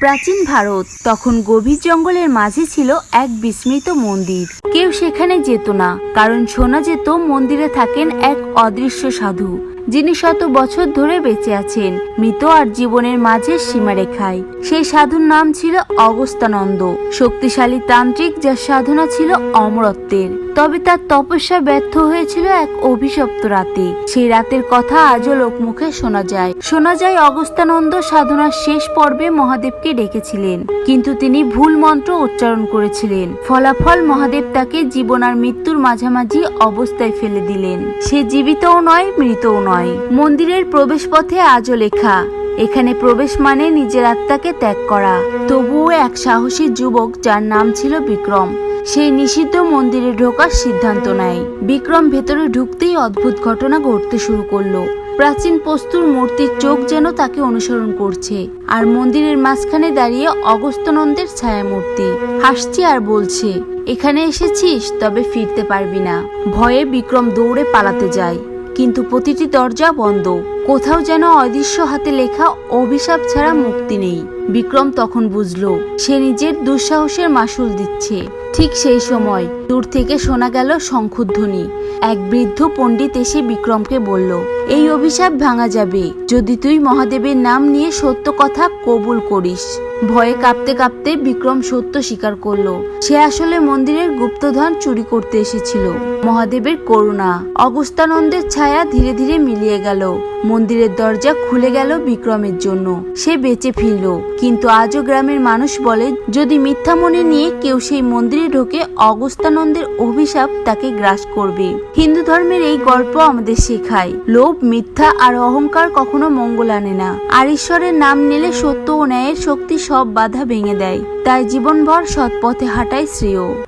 প্রাচীন ভারত, তখন গভীর জঙ্গলের মাঝে ছিল এক বিস্মৃত মন্দির। কেউ সেখানে যেত না, কারণ শোনা যেত মন্দিরে থাকেন এক অদৃশ্য সাধু, যিনি শত বছর ধরে বেঁচে আছেন, মৃত আর জীবনের মাঝের সীমারেখায়। সেই সাধুর নাম ছিল অগস্তানন্দ, শক্তিশালী তান্ত্রিক যার সাধনা ছিল অমরত্বের। তবে তার তপস্যা ব্যর্থ হয়েছিল এক অভিশপ্ত রাতে। সেই রাতের কথা আজও লোকমুখে শোনা যায়। শোনা যায় অগস্তানন্দ সাধনার শেষ পর্বে মহাদেবকে ডেকেছিলেন, কিন্তু তিনি ভুল মন্ত্র উচ্চারণ করেছিলেন। ফলাফল মহাদেব তাকে জীবন আর মৃত্যুর মাঝামাঝি অবস্থায় ফেলে দিলেন। সে জীবিতও নয়, মৃতও নয়। মন্দিরের প্রবেশ পথে আজও লেখা, এখানে প্রবেশ মানে নিজের আত্মাকে ত্যাগ করা। তবুও এক সাহসী যুবক, যার নাম ছিল বিক্রম সেই নিষিদ্ধ মন্দিরে ঢোকার সিদ্ধান্ত নেয়। বিক্রম ভেতরে ঢুকতেই অদ্ভুত ঘটনা ঘটতে শুরু করল। প্রাচীন পস্তুর মূর্তির চোখ যেন তাকে অনুসরণ করছে আর মন্দিরের মাঝখানে দাঁড়িয়ে অগস্ত্যনন্দের ছায়া মূর্তি হাসছে আর বলছে, এখানে এসেছিস, তবে ফিরতে পারবি না। ভয়ে বিক্রম দৌড়ে পালাতে যায়। কিন্তু প্রতিটি দরজা বন্ধ। কোথাও যেন অদৃশ্য হাতে লেখা অভিশাপ ছাড়া মুক্তি নেই। বিক্রম তখন বুঝলো, সে নিজের দুঃসাহসের মাসুল দিচ্ছে। ঠিক সেই সময় দূর থেকে শোনা গেল শঙ্খধ্বনি। এক বৃদ্ধ পণ্ডিত এসে বিক্রমকে বলল, এই অভিশাপ ভাঙা যাবে। যদি তুই মহাদেবের নাম নিয়ে সত্য কথা কবুল করিস। ভয়ে কাঁপতে কাঁপতে বিক্রম সত্য স্বীকার করল। সে আসলে মন্দিরের গুপ্তধন চুরি করতে এসেছিল। মহাদেবের করুণা। অগস্তানন্দের ছায়া ধীরে ধীরে মিলিয়ে গেল। মন্দিরের দরজা খুলে গেল বিক্রমের জন্য। সে বেঁচে ফিরল। কিন্তু আজও গ্রামের মানুষ বলে, যদি মিথ্যা মনে নিয়ে কেউ সেই মন্দিরে ঢোকে, অগস্তানন্দের অভিশাপ তাকে গ্রাস করবে। হিন্দু ধর্মের এই গল্প আমাদের শেখায়, লোভ, মিথ্যা আর অহংকার কখনো মঙ্গল আনে না। আর ঈশ্বরের নাম নিলে সত্য ও ন্যায়ের শক্তি সব বাধা ভেঙে দেয়। তাই জীবনভর সৎ পথে হাঁটাই শ্রেয়।